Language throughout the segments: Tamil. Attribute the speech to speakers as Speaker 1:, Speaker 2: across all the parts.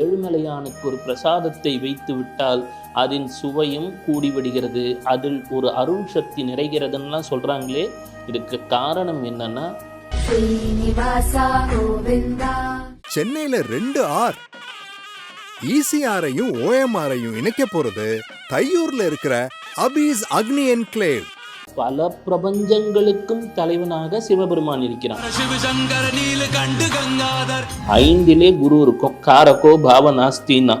Speaker 1: ஏழுமலையானுக்கு ஒரு பிரசாதத்தை வைத்து விட்டால் அதன் சுவையும் கூடிவிடுகிறது. அதில் ஒரு அருள் சக்தி நிறைகிறதுன்னா சொல்கிறாங்களே இதுக்கு காரணம் என்னன்னா
Speaker 2: சென்னையில் ரெண்டு ஆர். ஈசிஆரையும் ஓஎம்ஆரையும் இணைக்க போறது தையூர்ல இருக்கிற அபீஸ் அக்னி என்க்ளேவ்.
Speaker 1: பல பிரபஞ்சங்களுக்கும் தலைவனாக சிவபெருமான் இருக்கிறான். ஐந்திலே குரு இருக்கும். காரக்கோ பாவநாஸ்தின்னா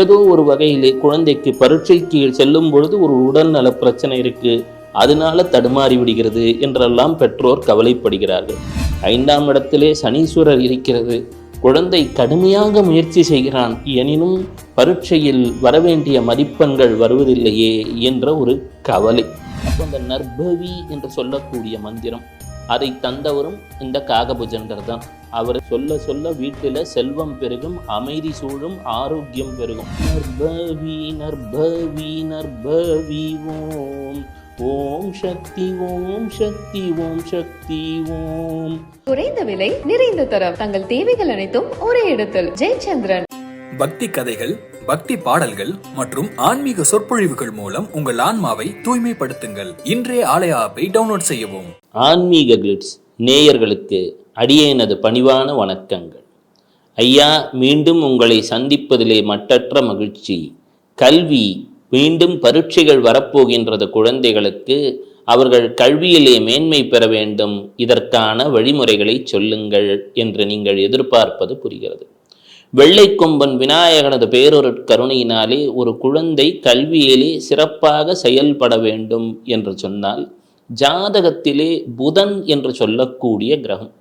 Speaker 1: ஏதோ ஒரு வகையிலே குழந்தைக்கு பரீட்சைக்கு செல்லும் பொழுது ஒரு உடல்நல பிரச்சனை இருக்கு. அதனால தடுமாறி விடுகிறது என்றெல்லாம் பெற்றோர் கவலைப்படுகிறார்கள். ஐந்தாம் இடத்திலே சனீஸ்வரர் இருக்கிறது. குழந்தை கடுமையாக முயற்சி செய்கிறான். எனினும் பரீட்சையில் வரவேண்டிய மதிப்பெண்கள் வருவதில்லையே என்ற ஒரு கவலை. அப்போ அந்த நர்பவி என்று சொல்லக்கூடிய மந்திரம். அதை தந்தவரும் இந்த காகபுஜண்டர் தான் அவர் சொல்ல சொல்ல வீட்டில் செல்வம் பெருகும் அமைதி சூழும் ஆரோக்கியம் பெருகும். நர்பவி நர்பவி நர்பவி ஓம். ஓம் சக்தி ஓம் சக்தி ஓம் சக்தி ஓம்.
Speaker 3: குறைந்த விலை நிறைந்த தரம். தங்கள் தேவைகள் அனைத்தும் ஒரே இடத்தில். ஜெயச்சந்திரன்.
Speaker 4: பக்தி கதைகள் பக்தி பாடல்கள் மற்றும் ஆன்மீக சொற்பொழிவுகள் மூலம் உங்கள் ஆன்மாவை தூய்மைப்படுத்துங்கள். இன்றைய ஆலய ஆப்பை டவுன்லோட் செய்யவும்.
Speaker 1: ஆன்மீக கிளிட்ஸ் நேயர்களுக்கு அடியேனது பணிவான வணக்கங்கள். ஐயா மீண்டும் உங்களை சந்திப்பதிலே மட்டற்ற மகிழ்ச்சி. கல்வி மீண்டும் பரீட்சைகள் வரப்போகின்றது குழந்தைகளுக்கு. அவர்கள் கல்வியிலே மேன்மை பெற வேண்டும். இதற்கான வழிமுறைகளை சொல்லுங்கள் என்று நீங்கள் எதிர்பார்ப்பது புரிகிறது. வெள்ளைக்கொம்பன் விநாயகனது பேரொரு கருணையினாலே ஒரு குழந்தை கல்வியிலே சிறப்பாக செயல்பட வேண்டும் என்று சொன்னால் ஜாதகத்திலே புதன் என்று சொல்லக்கூடிய கிரகம்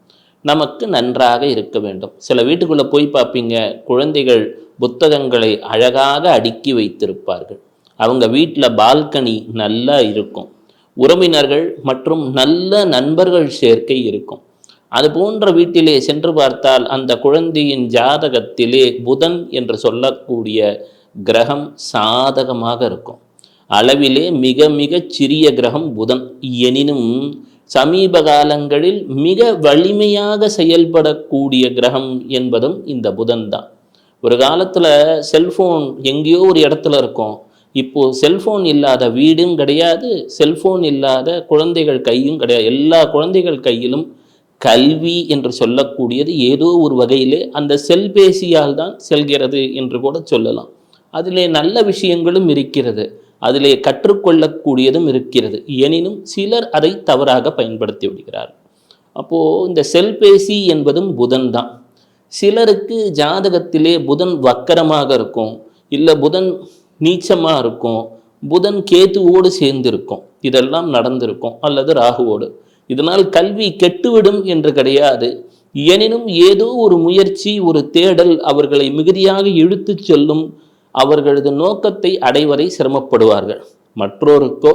Speaker 1: நமக்கு நன்றாக இருக்க வேண்டும். சில வீட்டுக்குள்ளே போய் பார்ப்பீங்க குழந்தைகள் புத்தகங்களை அழகாக அடுக்கி வைத்திருப்பார்கள். அவங்க வீட்டில் பால்கனி நல்லா இருக்கும். உறவினர்கள் மற்றும் நல்ல நண்பர்கள் சேர்க்கை இருக்கும். அது போன்ற வீட்டிலே சென்று பார்த்தால் அந்த குழந்தையின் ஜாதகத்திலே புதன் என்று சொல்லக்கூடிய கிரகம் சாதகமாக இருக்கும். அளவிலே மிக மிக சிறிய கிரகம் புதன். எனினும் சமீப காலங்களில் மிக வலிமையாக செயல்படக்கூடிய கிரகம் என்பதும் இந்த புதன் தான். ஒரு காலத்தில் செல்ஃபோன் எங்கேயோ ஒரு இடத்துல இருக்கும். இப்போ செல்ஃபோன் இல்லாத வீடும் கிடையாது செல்ஃபோன் இல்லாத குழந்தைகள் கையும் கிடையாது. எல்லா குழந்தைகள் கையிலும் கல்வி என்று சொல்லக்கூடியது ஏதோ ஒரு வகையிலே அந்த செல்பேசியால் தான் செல்கிறது என்று கூட சொல்லலாம். அதிலே நல்ல விஷயங்களும் இருக்கிறது. அதிலே கற்றுக்கொள்ளக்கூடியதும் இருக்கிறது. எனினும் சிலர் அதை தவறாக பயன்படுத்தி விடுகிறார். அப்போது இந்த செல்பேசி என்பதும் புதன் தான். சிலருக்கு ஜாதகத்திலே புதன் வக்கரமாக இருக்கும். இல்லை புதன் நீச்சமாக இருக்கும். புதன் கேத்துவோடு சேர்ந்திருக்கும். இதெல்லாம் நடந்திருக்கும். அல்லது ராகுவோடு. இதனால் கல்வி கெட்டுவிடும் என்று கிடையாது. எனினும் ஏதோ ஒரு முயற்சி ஒரு தேடல் அவர்களை மிகுதியாக இழுத்துச் செல்லும் அவர்களது நோக்கத்தை அடைவதை சிரமப்படுவார்கள். மற்றோருக்கோ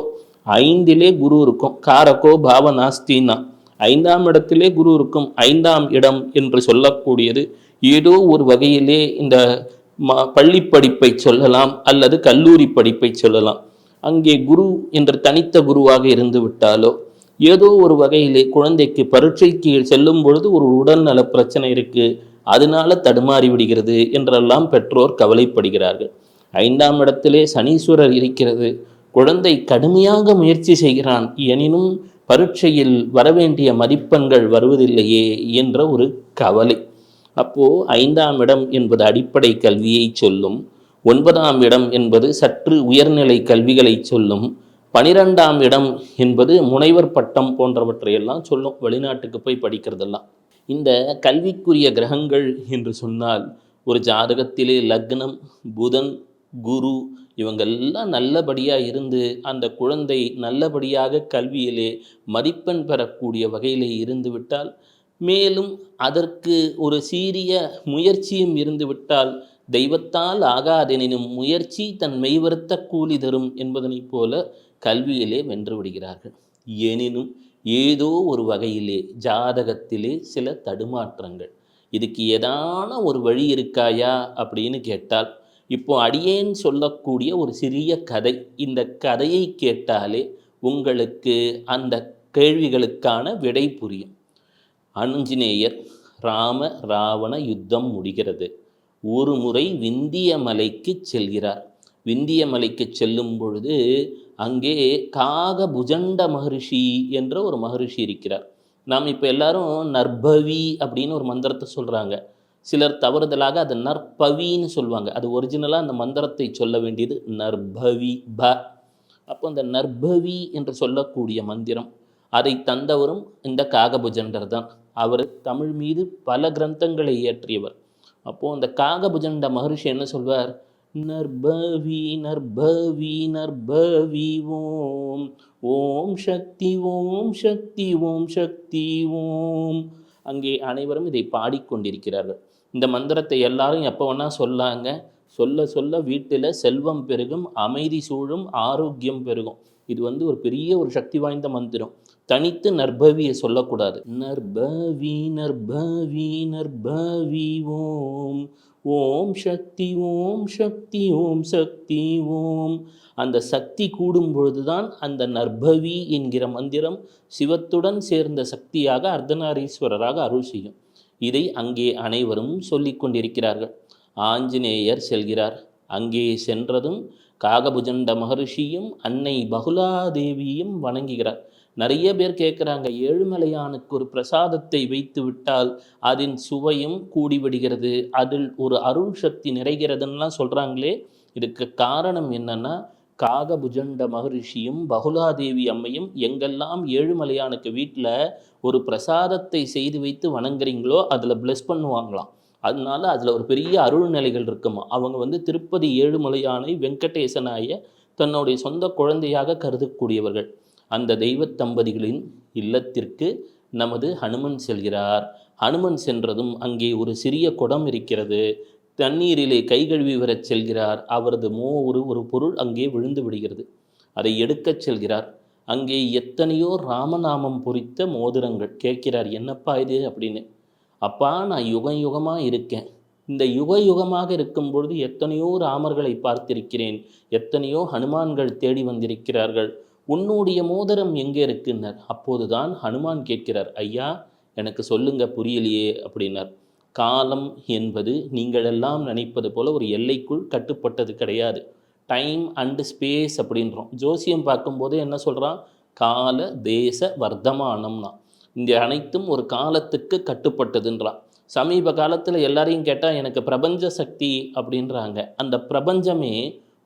Speaker 1: ஐந்திலே குரு இருக்கும். காரக்கோ பாவநாஸ்தினா. ஐந்தாம் இடத்திலே குரு இருக்கும். ஐந்தாம் இடம் என்று சொல்லக்கூடியது ஏதோ ஒரு வகையிலே இந்த ம பள்ளி படிப்பை சொல்லலாம் அல்லது கல்லூரி படிப்பை சொல்லலாம். அங்கே குரு என்று தனித்த குருவாக இருந்து விட்டாலோ ஏதோ ஒரு வகையிலே குழந்தைக்கு பரீட்சைக்கு செல்லும் பொழுது ஒரு உடல்நல பிரச்சனை இருக்கு. அதனால தடுமாறி விடுகிறது என்றெல்லாம் பெற்றோர் கவலைப்படுகிறார்கள். ஐந்தாம் இடத்திலே சனீஸ்வரர் இருக்கிறது. குழந்தை கடுமையாக முயற்சி செய்கிறான். எனினும் பரீட்சையில் வரவேண்டிய மதிப்பெண்கள் வருவதில்லையே என்ற ஒரு கவலை. அப்போ ஐந்தாம் இடம் என்பது அடிப்படை கல்வியை சொல்லும். ஒன்பதாம் இடம் என்பது சற்று உயர்நிலை கல்விகளை சொல்லும். பனிரெண்டாம் இடம் என்பது முனைவர் பட்டம் போன்றவற்றையெல்லாம் சொல்லும். வெளிநாட்டுக்கு போய் படிக்கிறதெல்லாம். இந்த கல்விக்குரிய கிரகங்கள் என்று சொன்னால் ஒரு ஜாதகத்திலே லக்னம் புதன் குரு இவங்கெல்லாம் நல்லபடியாக இருந்து அந்த குழந்தை நல்லபடியாக கல்வியிலே மதிப்பெண் பெறக்கூடிய வகையிலே இருந்து விட்டால் மேலும் அதற்கு ஒரு சீரிய முயற்சியும் இருந்து விட்டால் தெய்வத்தால் ஆகாதெனினும் முயற்சி தன் மெய்வருத்த கூலி தரும் என்பதனைப் போல கல்வியிலே வென்று விடுகிறார்கள். எனினும் ஏதோ ஒரு வகையிலே ஜாதகத்திலே சில தடுமாற்றங்கள். இதுக்கு ஏதான ஒரு வழி இருக்காயா அப்படின்னு கேட்டால் இப்போ அடியேன் சொல்லக்கூடிய ஒரு சிறிய கதை இந்த கதையை கேட்டாலே உங்களுக்கு அந்த கேள்விகளுக்கான விடை புரியும். ஆஞ்சநேயர் ராம ராவண யுத்தம் முடிகிறது. ஒரு முறை விந்திய மலைக்கு செல்கிறார். விந்திய மலைக்கு செல்லும் பொழுது அங்கே காக புஜண்ட மகரிஷி என்ற ஒரு மகரிஷி இருக்கிறார். நாம் இப்போ எல்லாரும் நர்பவி அப்படின்னு ஒரு மந்திரத்தை சொல்கிறாங்க சிலர் தவறுதலாக அது நற்பவின்னு சொல்லுவாங்க அது ஒரிஜினலாக அந்த மந்திரத்தை சொல்ல வேண்டியது நர்பவி ப. அப்போ அந்த நர்பவி என்று சொல்லக்கூடிய மந்திரம் அதை தந்தவரும் இந்த காகபுஜண்டர் தான். அவர் தமிழ் மீது பல கிரந்தங்களை இயற்றியவர். அப்போது அந்த காகபுஜண்ட மகரிஷி என்ன சொல்வார்? நர்பவி நர்பவி நர்பவி ஓம் ஓம் சக்தி ஓம் சக்தி ஓம் சக்தி ஓம் அங்கே அனைவரும் இதை பாடிக்கொண்டிருக்கிறார்கள். இந்த மந்திரத்தை எல்லாரும் எப்போ வேணால் சொல்லாங்க. சொல்ல சொல்ல வீட்டில் செல்வம் பெருகும் அமைதி சூழும் ஆரோக்கியம் பெருகும். இது வந்து ஒரு பெரிய ஒரு சக்தி வாய்ந்த மந்திரம். தனித்து நர்பவியை சொல்லக்கூடாது. நர்பவி நர்பவி நர்பவி ஓம் ஓம் சக்தி ஓம் சக்தி ஓம் சக்தி ஓம். அந்த சக்தி கூடும் பொழுதுதான் அந்த நர்பவி என்கிற மந்திரம் சிவத்துடன் சேர்ந்த சக்தியாக அர்த்தநாரீஸ்வரராக அருள் செய்யும். இதை அங்கே அனைவரும் சொல்லிக் கொண்டிருக்கிறார்கள். ஆஞ்சநேயர் செல்கிறார். அங்கே சென்றதும் காகபுஜண்ட மகரிஷியும் அன்னை பகுலாதேவியும் வணங்குகிறார். நிறைய பேர் கேட்குறாங்க ஏழுமலையானுக்கு ஒரு பிரசாதத்தை வைத்து விட்டால் அதன் சுவையும் கூடிவிடுகிறது அதில் ஒரு அருள் சக்தி நிறைகிறதுன்னெலாம் சொல்கிறாங்களே இதுக்கு காரணம் என்னன்னா காகபுஜண்ட மகரிஷியும் பகுலாதேவி அம்மையும் எங்கெல்லாம் ஏழுமலையானுக்கு வீட்டில் ஒரு பிரசாதத்தை செய்து வைத்து வணங்குறீங்களோ அதில் பிளஸ் பண்ணுவாங்களாம். அதனால அதில் ஒரு பெரிய அருள் நிலைகள் இருக்குமா அவங்க வந்து திருப்பதி ஏழுமலையானை வெங்கடேசனாய தன்னுடைய சொந்த குழந்தையாக கருதக்கூடியவர்கள். அந்த தெய்வ தம்பதிகளின் இல்லத்திற்கு நமது ஹனுமன் செல்கிறார். ஹனுமன் சென்றதும் அங்கே ஒரு சிறிய குடம் இருக்கிறது. தண்ணீரிலே கை கழுவி வரச் செல்கிறார். அவரது மோ ஒரு ஒரு பொருள் அங்கே விழுந்து விடுகிறது. அதை எடுக்கச் செல்கிறார். அங்கே எத்தனையோ ராமநாமம் பொறித்த மோதிரங்கள். கேட்கிறார் என்னப்பா இது? அப்படின்னு. அப்பா நான் யுக யுகமாக இருக்கேன். இந்த யுக யுகமாக இருக்கும் பொழுது எத்தனையோ ராமர்களை பார்த்திருக்கிறேன். எத்தனையோ ஹனுமான்கள் தேடி வந்திருக்கிறார்கள். உன்னுடைய மோதிரம் எங்கே இருக்குன்னார். அப்போதுதான் ஹனுமான் கேட்கிறார் ஐயா எனக்கு சொல்லுங்க புரியலையே அப்படின்னார். காலம் என்பது நீங்கள் எல்லாம் நினைப்பது போல ஒரு எல்லைக்குள் கட்டுப்பட்டது கிடையாது. டைம் அண்டு ஸ்பேஸ் அப்படின்றோம். ஜோசியம் பார்க்கும்போது என்ன சொல்கிறான் கால தேச வர்த்தமானம்னா. இந்த அனைத்தும் ஒரு காலத்துக்கு கட்டுப்பட்டதுன்றான். சமீப காலத்தில் எல்லாரையும் கேட்டால் எனக்கு பிரபஞ்ச சக்தி அப்படின்றாங்க. அந்த பிரபஞ்சமே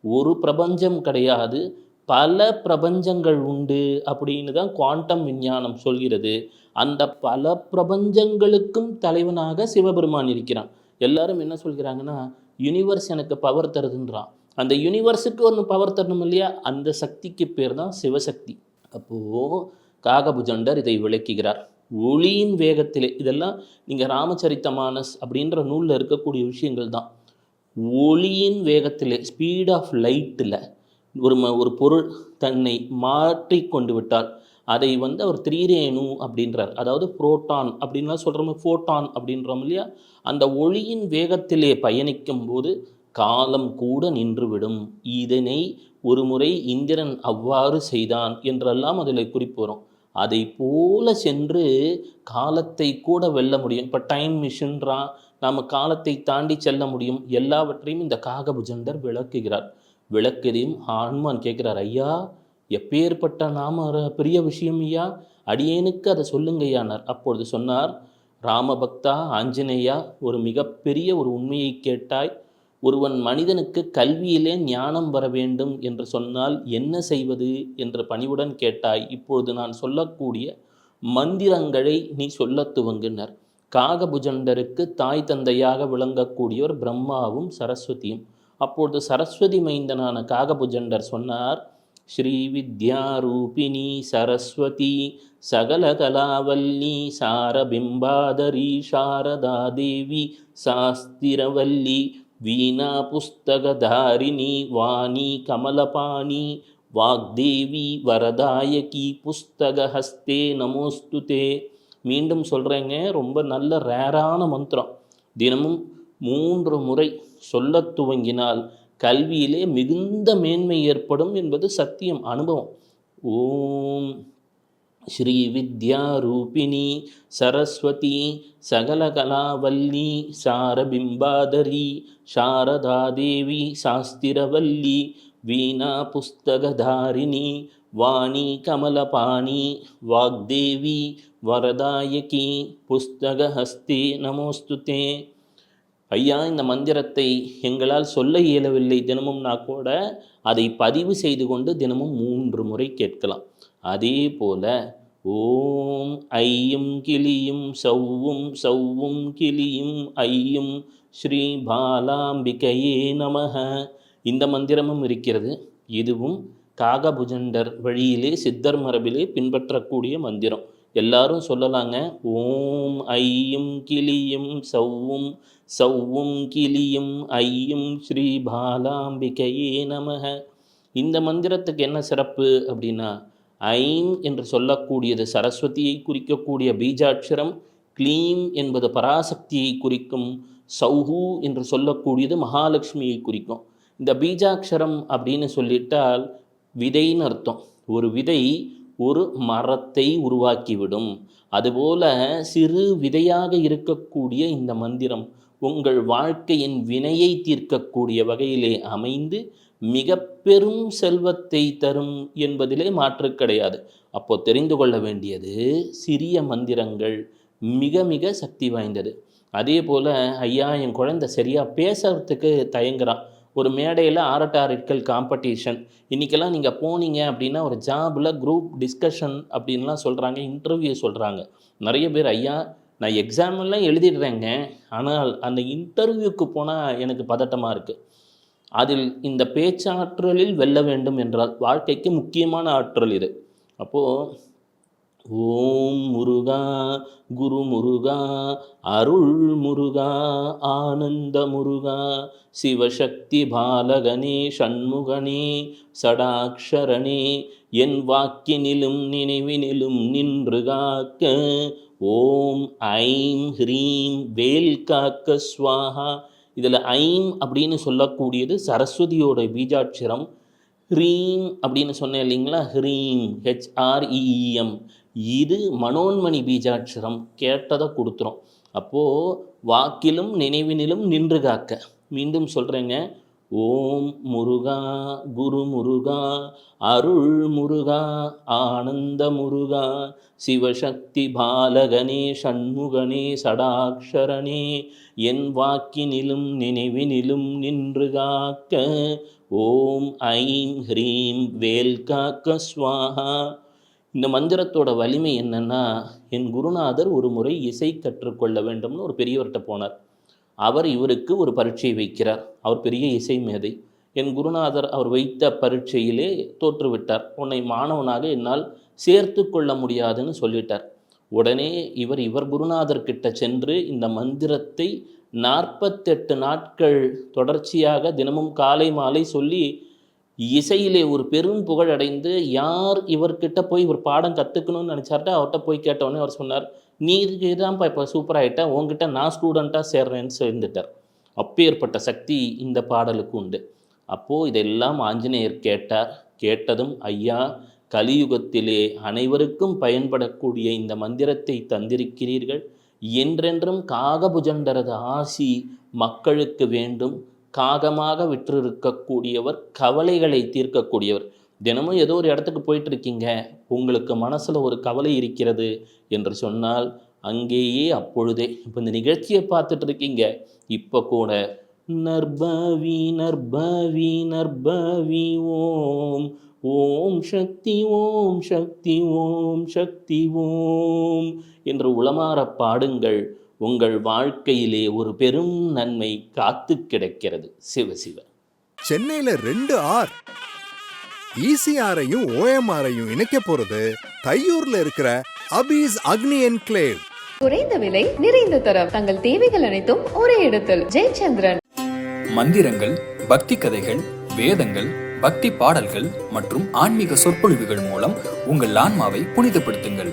Speaker 1: ஒரு பிரபஞ்சம் கிடையாது. பல பிரபஞ்சங்கள் உண்டு அப்படின்னு தான் குவாண்டம் விஞ்ஞானம் சொல்கிறது. அந்த பல பிரபஞ்சங்களுக்கும் தலைவனாக சிவபெருமான் இருக்கிறான். எல்லாரும் என்ன சொல்கிறாங்கன்னா யூனிவர்ஸ் எனக்கு பவர் தருதுன்றான். அந்த யூனிவர்ஸுக்கு ஒன்று பவர் தரணும் இல்லையா? அந்த சக்திக்கு பேர் தான் சிவசக்தி. அப்போது காகபுஜண்டர் இதை விளக்குகிறார். ஒளியின் வேகத்திலே இதெல்லாம் நீங்கள் ராமச்சரித்தமானஸ் அப்படின்ற நூலில் இருக்கக்கூடிய விஷயங்கள் தான். ஒளியின் வேகத்திலே ஸ்பீட் ஆஃப் லைட்டில் ஒரு ம ஒரு பொருள் தன்னை மாற்றி கொண்டு விட்டால் அதை வந்து அவர் திரீரேணு அப்படின்றார். அதாவது புரோட்டான் அப்படின்லாம் சொல்கிறோம் ஃபோட்டான் அப்படின்றோம் இல்லையா? அந்த ஒளியின் வேகத்திலே பயணிக்கும் போது காலம் கூட நின்றுவிடும். இதனை ஒரு முறை இந்திரன் அவ்வாறு செய்தான் என்றெல்லாம் அதில் குறிப்பு வரும். அதை போல சென்று காலத்தை கூட வெல்ல முடியும். இப்போ டைம் மிஷின்றான் நாம் காலத்தை தாண்டி செல்ல முடியும். எல்லாவற்றையும் இந்த காகபுஜண்டர் விளக்குகிறார். விளக்கெரியும் ஹனுமான் கேட்குறார் ஐயா எப்பேற்பட்ட நாம பெரிய விஷயம் ஐயா? அடியேனுக்கு அதை சொல்லுங்கையானார் அப்பொழுது சொன்னார் ராமபக்தா ஆஞ்சநேயா ஒரு மிகப்பெரிய ஒரு உண்மையை கேட்டாய். ஒருவன் மனிதனுக்கு கல்வியிலே ஞானம் வர வேண்டும் என்று சொன்னால் என்ன செய்வது? என்று பணிவுடன் கேட்டாய். இப்பொழுது நான் சொல்லக்கூடிய மந்திரங்களை நீ சொல்ல துவங்கினர். காகபுஜண்டருக்கு தாய் தந்தையாக விளங்கக்கூடியவர் பிரம்மாவும் சரஸ்வதியும். அப்பொழுது சரஸ்வதி மைந்தனான காகபுஜண்டர் சொன்னார் ஸ்ரீ வித்யாரூபிணி சரஸ்வதி சகல கலாவல்லி சாரபிம்பாதரி சாரதா தேவி சாஸ்திரவல்லி வீணா புஸ்தகதாரிணி வாணி கமலபாணி வாக்தேவி வரதாயகி புஸ்தகஹஸ்தே நமோஸ்துதே. மீண்டும் சொல்கிறேங்க ரொம்ப நல்ல ரேரான மந்திரம். தினமும் மூன்று முறை சொல்லத் துவங்கினால் கல்வியிலே மிகுந்த மேன்மை ஏற்படும் என்பது சத்தியம் அனுபவம். ஓம் ஸ்ரீ வித்யா ரூபிணி சரஸ்வதி சகலகலாவல்லி சாரபிம்பாதரி சாரதாதேவி சாஸ்திரவல்லி வீணா புஸ்தகதாரிணி வாணி கமலபாணி வாக்தேவி வரதாயகி புஸ்தகஹஸ்தே நமோஸ்துதே. ஐயா இந்த மந்திரத்தை எங்களால் சொல்ல இயலவில்லை. தினமும்னா கூட அதை பதிவு செய்து கொண்டு தினமும் மூன்று முறை கேட்கலாம். அதே போல ஓம் ஐயும் கிளியும் சவ்வும் சவ்வும் கிளியும் ஐயும் ஸ்ரீ பாலாம்பிகையே நமக. இந்த மந்திரமும் இருக்கிறது. இதுவும் காகபுஜண்டர் வழியிலே சித்தர் மரபிலே பின்பற்றக்கூடிய மந்திரம். எல்லாரும் சொல்லலாங்க. ஓம் ஐயும் கிளியும் சவ்வும் சவ்வும் கிளியும் ஐயும் ஸ்ரீ பாலாம்பிகையே நமக. இந்த மந்திரத்துக்கு என்ன சிறப்பு அப்படின்னா ஐம் என்று சொல்லக்கூடியது சரஸ்வதியை குறிக்கக்கூடிய பீஜாட்சரம் க்ளீம் என்பது பராசக்தியை குறிக்கும் சௌஹு என்று சொல்லக்கூடியது மகாலட்சுமியை குறிக்கும். இந்த பீஜாட்சரம் அப்படின்னு சொல்லிட்டால் விதைன்னு அர்த்தம். ஒரு விதை ஒரு மரத்தை உருவாக்கிவிடும். அதுபோல சிறு விதையாக இருக்கக்கூடிய இந்த மந்திரம் உங்கள் வாழ்க்கையின் வினையை தீர்க்கக்கூடிய வகையிலே அமைந்து மிக பெரும் செல்வத்தை தரும் என்பதிலே மாற்று கிடையாது. அப்போ தெரிந்து கொள்ள வேண்டியது சிறிய மந்திரங்கள் மிக மிக சக்தி வாய்ந்தது. அதே போல் ஐயா என் குழந்தை சரியாக பேசுறதுக்கு தயங்குறான். ஒரு மேடையில் ஆரட்டாரிக்கல் காம்படிஷன் இன்றைக்கெல்லாம் நீங்கள் போனீங்க அப்படின்னா ஒரு ஜாபில் குரூப் டிஸ்கஷன் அப்படின்லாம் சொல்கிறாங்க இன்டர்வியூ சொல்கிறாங்க நிறைய பேர் ஐயா நான் எக்ஸாமெல்லாம் எழுதிடுறேங்க. ஆனால் அந்த இன்டர்வியூக்கு போனால் எனக்கு பதட்டமாக இருக்குது அதில் இந்த பேச்சாற்றலில் வெல்ல வேண்டும் என்றால் வாழ்க்கைக்கு முக்கியமான ஆற்றல் இது. அப்போது ஓம் முருகா குரு முருகா அருள் முருகா ஆனந்த முருகா சிவசக்தி பாலகனே ஷண்முகனே சடாக்ஷரணே என் வாக்கினிலும் நினைவினிலும் நின்று காக்க ஓம் ஐம் ஹ்ரீம் வேல் காக்க சுவாகா இதில் ஐம் அப்படின்னு சொல்லக்கூடியது சரஸ்வதியோட பீஜாட்சரம். ஹ்ரீம் அப்படின்னு சொன்னேன் இல்லைங்களா? ஹ்ரீம் ஹெச்ஆர்இஎம் இது மனோன்மணி பீஜாட்சரம் கேட்டதை கொடுத்துரும். அப்போது வாக்கிலும் நினைவினிலும் நின்று காக்க. மீண்டும் சொல்கிறேங்க ஓம் முருகா குரு முருகா அருள் முருகா ஆனந்த முருகா சிவசக்தி பாலகனே சண்முகனே சடாக்ஷரணே என் வாக்கினிலும் நினைவினிலும் நின்று காக்க. ஓம் ஐம் ஹ்ரீம் வேல் காக்க ஸ்வாஹா. இந்த மந்திரத்தோட வலிமை என்னன்னா என் குருநாதர் ஒரு முறை இசை கற்றுக்கொள்ள வேண்டும்னு ஒரு பெரியவர்கிட்ட போனார். அவர் இவருக்கு ஒரு பரீட்சை வைக்கிறார். அவர் பெரிய இசை மேதை. என் குருநாதர் அவர் வைத்த பரீட்சையிலே தோற்றுவிட்டார். உன்னை மாணவனாக என்னால் சேர்த்து கொள்ள முடியாதுன்னு சொல்லிட்டார். உடனே இவர் இவர் குருநாதர் கிட்ட சென்று இந்த மந்திரத்தை நாற்பத்தெட்டு நாட்கள் தொடர்ச்சியாக தினமும் காலை மாலை சொல்லி இசையிலே ஒரு பெரும் புகழ் அடைந்து யார் இவர்கிட்ட போய் ஒரு பாடம் கற்றுக்கணும்னு நினச்சார்ட்ட அவர்கிட்ட போய் கேட்டவொடனே அவர் சொன்னார் நீ இதுக்கு இதான்ப்பா இப்போ சூப்பராகிட்ட உங்ககிட்ட நான் ஸ்டூடெண்ட்டாக சேர்றேன்னு சேர்ந்துட்டார். அப்பேற்பட்ட சக்தி இந்த பாடலுக்கு உண்டு. அப்போது இதெல்லாம் ஆஞ்சநேயர் கேட்டார். கேட்டதும் ஐயா கலியுகத்திலே அனைவருக்கும் பயன்படக்கூடிய இந்த மந்திரத்தை தந்திருக்கிறீர்கள். என்றென்றும் காகபுஜண்டரது ஆசி மக்களுக்கு வேண்டும். காகமாக விற்றிருக்கக்கூடியவர் கவலைகளை தீர்க்கக்கூடியவர். தினமும் ஏதோ ஒரு இடத்துக்கு போயிட்டு இருக்கீங்க உங்களுக்கு மனசில் ஒரு கவலை இருக்கிறது என்று சொன்னால் அங்கேயே அப்பொழுதே இப்போ இந்த நிகழ்ச்சியை பார்த்துட்டு இருக்கீங்க இப்போ கூட நர்பவி நர்பவி நர்பவி ஓம் ஓம் சக்தி ஓம் சக்தி ஓம் சக்தி ஓம் என்று உளமாற பாடுங்கள். உங்கள் வாழ்க்கையிலே ஒரு பெரும் நன்மை காத்து கிடக்கிறது. சிவ சிவ.
Speaker 2: சென்னையில ரெண்டு ஆர். ஈசிஆரையும் ஓஎம்ஆரையும் இணைக்க போறது தையூர்ல இருக்கிற அபீஸ் அக்னி என்க்ளேவ்
Speaker 3: குறைந்த விலை நிறைந்த தரம். தங்கள் தேவைகள் அனைத்தும் ஒரே இடத்தில். ஜெயச்சந்திரன்.
Speaker 4: மந்திரங்கள் பக்தி கதைகள் வேதங்கள் பக்தி பாடல்கள் மற்றும் ஆன்மீக சொற்பொழிவுகள் மூலம் உங்கள் ஆன்மாவை புனிதப்படுத்துங்கள்.